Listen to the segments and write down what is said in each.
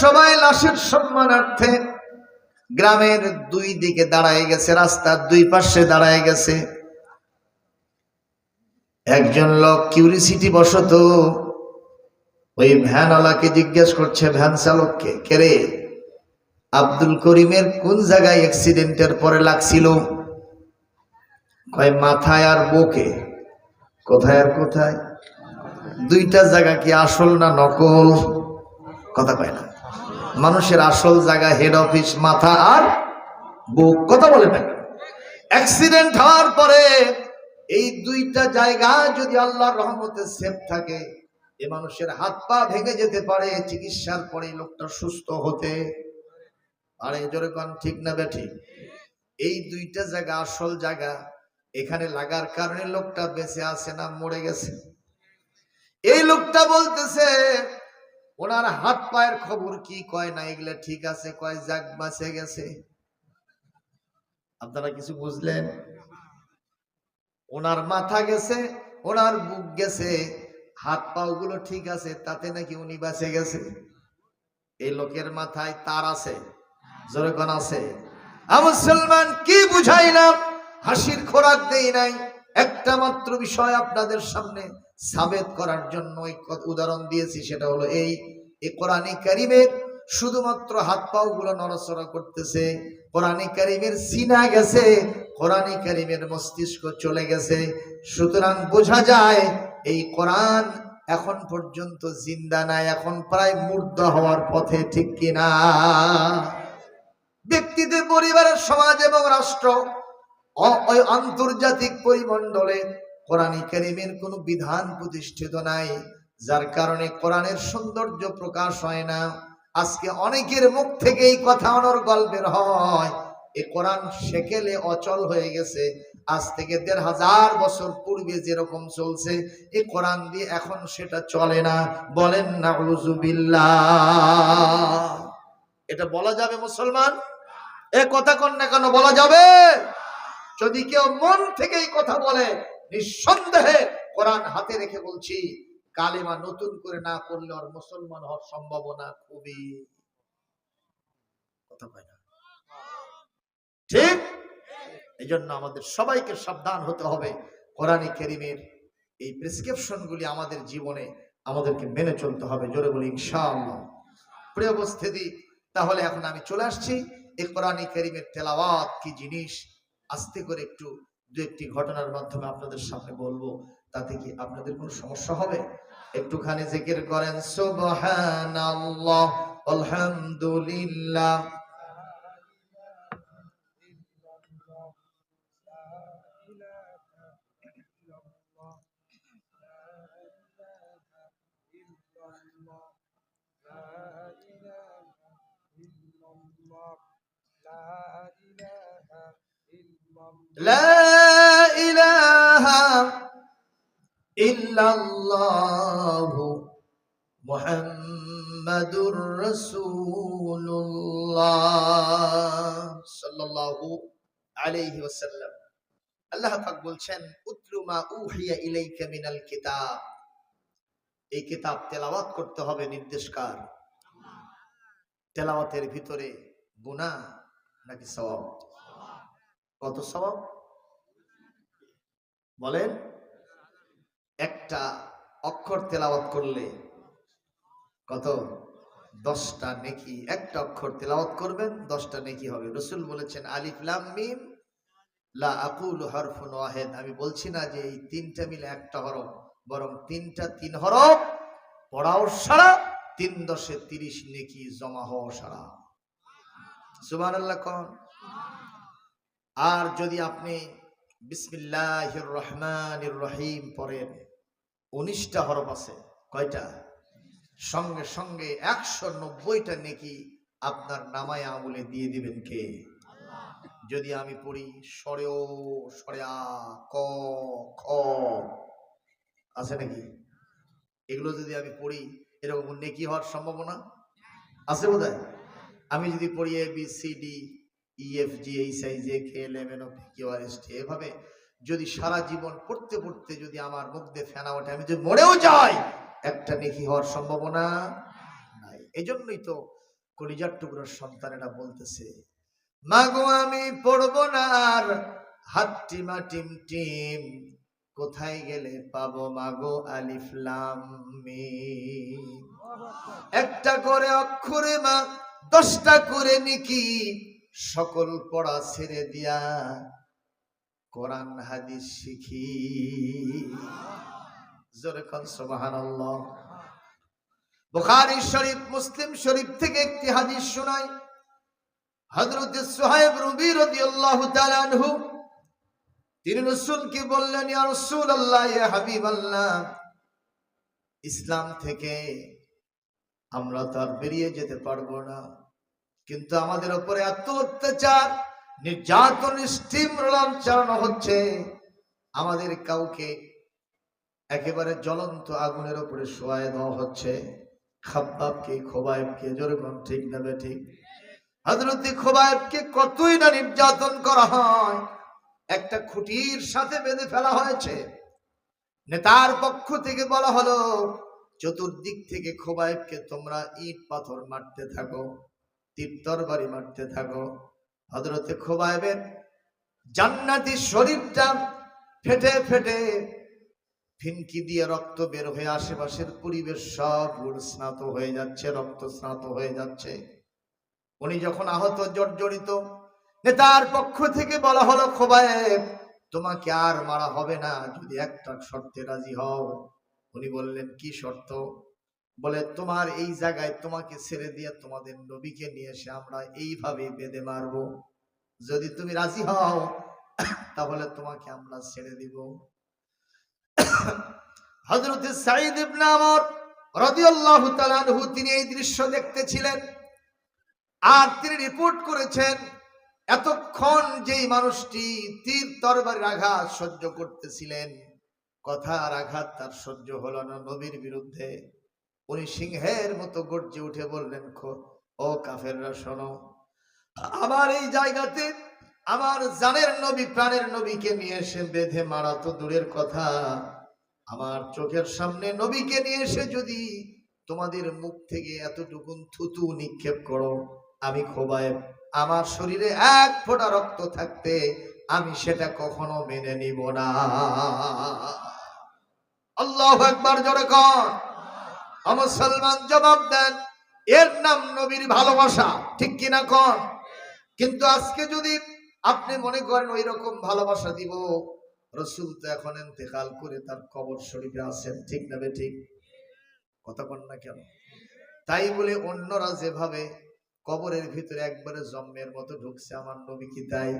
সবাই লাশের সম্মানার্থে গ্রামের দুই দিকে দাঁড়ায় গেছে, রাস্তার দুই পাশে দাঁড়ায় গেছে। একজন লোক কিউরিসিটি বশত ওই ভ্যানওয়ালাকে জিজ্ঞেস করছে, ভ্যান চালককে? কেরে আব্দুল করিমের কোন জায়গায় অ্যাক্সিডেন্টের পরে লাগছিল? কয়, মাথায় আর বুকে। কোথায় আর কোথায়? দুইটা জায়গা কি আসল না নকল? কথা কয় না। মানুষের আসল জায়গা হেড অফিস মাথা আর বুক, কথা বলে না অ্যাক্সিডেন্ট হওয়ার পরে এই দুইটা জায়গা যদি আল্লাহর রহমতে সেফ থাকে, এ মানুষের হাত পা ভেঙে যেতে পারে, চিকিৎসার পরে লোকটা সুস্থ হতে পারে। জোরে কন, ঠিক না বেঠি? এই দুইটা জায়গা আসল জায়গা, এখানে লাগার কারণে লোকটা বেঁচে আছে না মরে গেছে। এই লোকটা বলতেছে ওনার হাত পায়ের খবর কি কয় না, এগুলা ঠিক আছে, কয় যাক বাঁচে গেছে। আপনারা কিছু বুঝলেন? ওনার মাথা গেছে, ওনার বুক গেছে, হাত পাও গুলো ঠিক আছে, তাতে নাকি উনি বাঁচে গেছে। এই লোকের মাথায় তার আছে, জোরে কোন আছে। মুসলমান কি বুঝাইলাম? হাসির খোরাক দেই নাই। একটা মাত্র বিষয় আপনাদের সামনে সাবেত করার জন্য উদাহরণ দিয়েছি, সেটা হলো এই কোরআনে কারিমের শুধুমাত্র হাত পাও গুলো নড়াচড়া করতেছে, কোরআনে কারিমের সিনা গেছে, কোরআনে কারিমের মস্তিষ্ক চলে গেছে। সুতরাং বোঝা যায় এই কোরআন এখন পর্যন্ত জিন্দা নাই, এখন প্রায় মূর্ধ হওয়ার পথে, ঠিক কিনা? ব্যক্তিদের, পরিবারের, সমাজ এবং রাষ্ট্র আন্তর্জাতিক পরিমণ্ডলে কোরআনী কারিমের কোনো বিধান প্রতিষ্ঠিত নাই, যার কারণে কোরআনের সৌন্দর্য প্রকাশ হয় না। আজকে অনেকের মুখ থেকে এই কথা অনর গল্পের হয়। এ কোরআন সেকেলে অচল হয়ে গেছে। আজ থেকে দেড় হাজার বছর পূর্বে যেরকম চলছে এই কোরআন দিয়ে এখন সেটা চলে না। বলেন না এটা বলা যাবে মুসলমান? এ কথা কন না কেন বলা যাবে? যদি কেউ মন থেকে এই কথা বলে, নিঃসন্দেহে কোরআন হাতে রেখে বলছি, কালেমা নতুন করে না করলে আর মুসলমান হওয়ার সম্ভাবনা খুবই। ঠিক? এই জন্য আমাদের সবাইকে সাবধান হতে হবে। কোরআনে কেরিমের এই প্রেসক্রিপশন গুলি আমাদের জীবনে আমাদেরকে মেনে চলতে হবে। জোরে বলি প্রিয় তাহলে এখন আমি চলে আসছি। এই কোরআনে কেরিমের তেলাওয়াত কি জিনিস? আস্তে করে একটু দু একটি ঘটনার মাধ্যমে আপনাদের সামনে বলব, তাতে কি আপনাদের কোনো সমস্যা হবে? একটুখানি জিকির করেন, সুবহানাল্লাহ, আলহামদুলিল্লাহ। إله إلا الله محمد رسول الله صلى الله عليه وسلم আল্লাহ পাক বলছেন উতলু মা উহিয়া ইলাইকা মিনাল কিতাব এই কিতাব তেলাওয়াত করতে হবে নির্দেশকার তেলাওয়াতের ভিতরে গুনাহ নাকি সওয়াব কত সওয়াব বলেন, একটা অক্ষর তেলাওয়াত করলে কত? দশটা নেকি। একটা অক্ষর তেলাওয়াত করবেন, দশটা নেকি হবে। রসুল বলেছেন, আলিফ লাম লা আকুল হরফুন ওয়াহেদ। আমি বলছি না যে এই তিনটা মিলে একটা হরফ, বরং তিনটা তিন হরফ পড়াও সারা, তিন দশে তিরিশ নেকি জমা হওয়া সারা। সুবান আল্লাহ কন। আর যদি আপনি বিসমিল্লাহির রহমানির রহিম পড়েন, উনিশটা হরফ আছে, কয়টা? সঙ্গে সঙ্গে একশো নব্বইটা নেকি আপনার নামায় আমলে দিয়ে দিবেন কে? যদি আমি পড়ি সরেও সরেয়া ক আছে নাকি? এগুলো যদি আমি পড়ি, এরকম নেকি হওয়ার সম্ভাবনা আছে বোধ আমি যদি পড়ি A, B, C, D E F G H I J K L M N O P Q R S T এভাবে যদি সারা জীবন পড়তে পড়তে যদি আমার মুখ দিয়ে ফেনা ওঠে আমি যদি মরেও যাই একটা নেকি হওয়ার সম্ভাবনা নাই। এই জন্যই তো কলিজার টুকরোর সন্তানেরা বলতেছে মাগো আমি পড়ব না আর হাত টিমা টিম কোথায় গেলে পাবো মাগো আলিফলাম একটা করে অক্ষরে মা দশটা করে নিকি সকল পড়া ছেড়ে দিয়া কোরআন, হাদিস শিখি। জোরে কন সুবহানাল্লাহ। বুখারী শরীফ, মুসলিম শরীফ থেকে একটি হাদিস শোনাই। তিনি বললেন, ইয়া রাসূলুল্লাহ, ইয়া হাবিবাল্লাহ, ইসলাম থেকে আমরা তো আর বেরিয়ে যেতে পারব না। কিন্তু আমাদের উপরে এত অত্যাচার নির্যাতন স্টিম রোলাম চালানো হচ্ছে, আমাদের কাউকে একেবারে জ্বলন্ত আগুনের উপরে শোয়ায় দেওয়া হচ্ছে। খাব্বাবকে, খোবায়েবকে যেরকম ঠিক না ঠিক হজরতি খোবায়েবকে কতই না নির্যাতন করা হয়, একটা খুঁটির সাথে বেঁধে ফেলা হয়েছে। নেতার পক্ষ থেকে বলা হলো, চতুর্দিক থেকে খোবায়েবকে তোমরা ইট পাথর মারতে থাকো। তীর তরবারি মারতে থাকো। হজরতে খোবায়েবের জান্নাতি শরীরটা ফেটে ফেটে ফিনকি দিয়ে রক্ত বের হয়ে আশেপাশের পরিবেশ সব স্নাত হয়ে যাচ্ছে, রক্ত স্নাত হয়ে যাচ্ছে। উনি যখন আহত, জর্জরিত, নেতার পক্ষ থেকে বলা হলো খোবায়েব তোমাকে আর মারা হবে না, যদি একটা শর্তে রাজি হও। উনি বললেন, কি শর্ত? বলে, তোমার এই জায়গায় তোমাকে ছেড়ে দিয়ে তোমাদের নবীকে নিয়ে এসে আমরা এইভাবে বেঁধে মারব। যদি তুমি রাজি হও, তাহলে তোমাকে আমরা ছেড়ে দিব। হযরত সাঈদ ইবনে আমর রাদিয়াল্লাহু তাআলা তিনি এই দৃশ্য দেখতেছিলেন আর তিনি রিপোর্ট করেছেন এতক্ষণ যেই মানুষটি তীর তরবারির আঘাত সহ্য করতেছিলেন। কথার আঘাত তার সহ্য হলো না নবীর বিরুদ্ধে। উনি সিংহের মতো গর্জে উঠে বললেন, "খো- ও কাফেররা, শোনো, আমার এই জায়গাতে আমার জানের নবী, প্রাণের নবীকে নিয়ে এসে বেঁধে মারা তো দূরের কথা। আমার চোখের সামনে নবীকে নিয়ে এসে যদি তোমাদের মুখ থেকে এতটুকুন থুতু নিক্ষেপ করো, আমি খোবায় আমার শরীরে এক ফোঁটা রক্ত থাকতে আমি সেটা কখনো মেনে নিব না। আল্লাহ একবার জোরে কর মুসলমান জবাব দেন, এর নাম নবীর ভালোবাসা, ঠিক কিনা কন? কিন্তু আজকে যদি আপনি মনে করেন ওই রকম ভালোবাসা দিব, রসুল তো এখন ইন্তেকাল করে তার কবর শরীফে আছেন, ঠিক না ঠিক? কথা কন না কেন? তাই বলে অন্যরা যেভাবে কবরের ভিতরে একবারে জন্মের মতো ঢুকছে, আমার নবী কি তাই?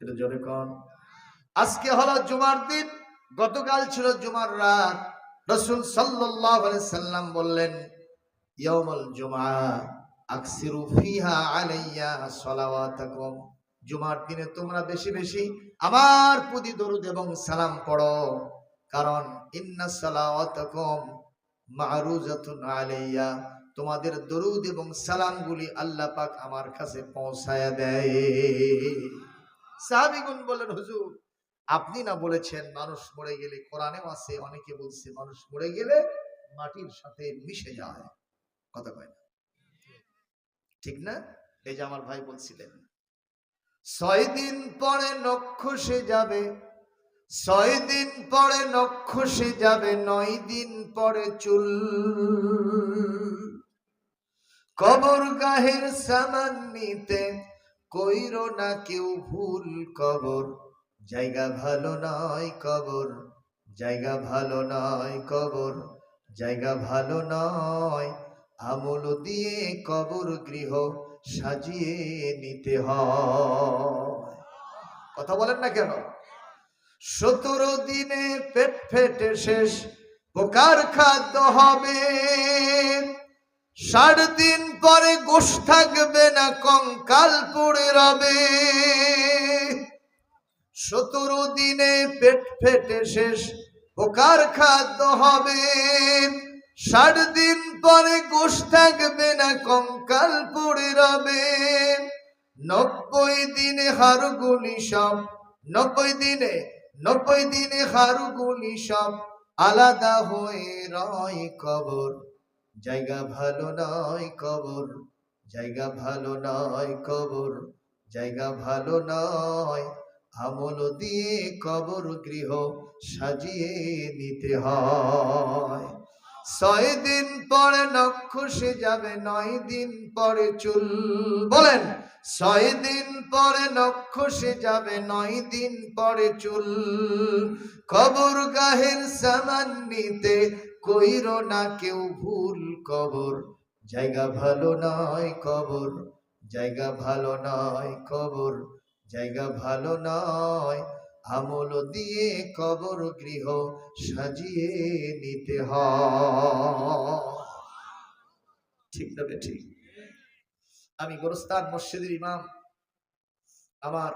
এটা জোরে কন। আজকে হলো জুমার দিন, গতকাল ছিল জুমার রাত। রসুল সাল্লাম বললেন আকসিরু ফিহা আলাইয়া জুমার দিনে তোমরা বেশি বেশি আমার প্রতি দরুদ এবং সালাম পড়ো। কারণ ইন্না আলাইয়া। তোমাদের দরুদ এবং সালামগুলি আল্লাহ পাক আমার কাছে পৌঁছায় দেয়। সাহাবীগণ বলেন হুজুর আপনি না বলেছেন মানুষ মরে গেলে কোরআনেও আছে, অনেকে বলছে মানুষ মরে গেলে মাটির সাথে মিশে যায়। কথা কয় না? ঠিক না? এই যে আমার ভাই বলছিলেন, ছয় দিন পরে নক্ষসে যাবে, ছয় দিন পরে নক্ষসে যাবে, নয় দিন পরে চুল। কবর গাহের সামান নিতে কইর না কেউ ভুল কবর। জায়গা ভালো নয় কবর, জায়গা ভালো নয় কবর, জায়গা ভালো নয়। আমল দিয়ে কবর গৃহ সাজিয়ে নিতে হয়। কথা বলেন না কেন? সতেরো দিনে পেট ফেটে শেষ পোকার খাদ্য হবে। ষাট দিন পরে গোশ থাকবে না, কঙ্কাল পড়ে রবে। সতেরো দিনে পেট ফেটে শেষ পোকার খাদ্য হবে। ষাট দিন পরে গোষ থাকবে না, কঙ্কাল পড়ে রবে। নব্বই দিনে হারগুলি সব, নব্বই দিনে নব্বই দিনে হারগুলি সব আলাদা হয়ে রয় কবর। জায়গা ভালো নয় কবর, জায়গা ভালো নয় কবর, জায়গা ভালো নয় আমল দিয়ে কবর গৃহ সাজিয়ে নিতে হয়। ছয় দিন পরে নক্ষ নক্ষসে যাবে, নয় দিন পরে চুল। বলেন, ছয় দিন পরে নক্ষসে যাবে, নয় দিন পরে চুল। কবর গাহের সামান নিতে কইর না কেউ ভুল কবর। জায়গা ভালো নয় কবর, জায়গা ভালো নয় কবর। জায়গা ভালো নয়, আমল দিয়ে কবর গৃহ সাজিয়ে নিতে ঠিক তবে ঠিক? আমি গোরস্তান মসজিদের ইমাম। আমার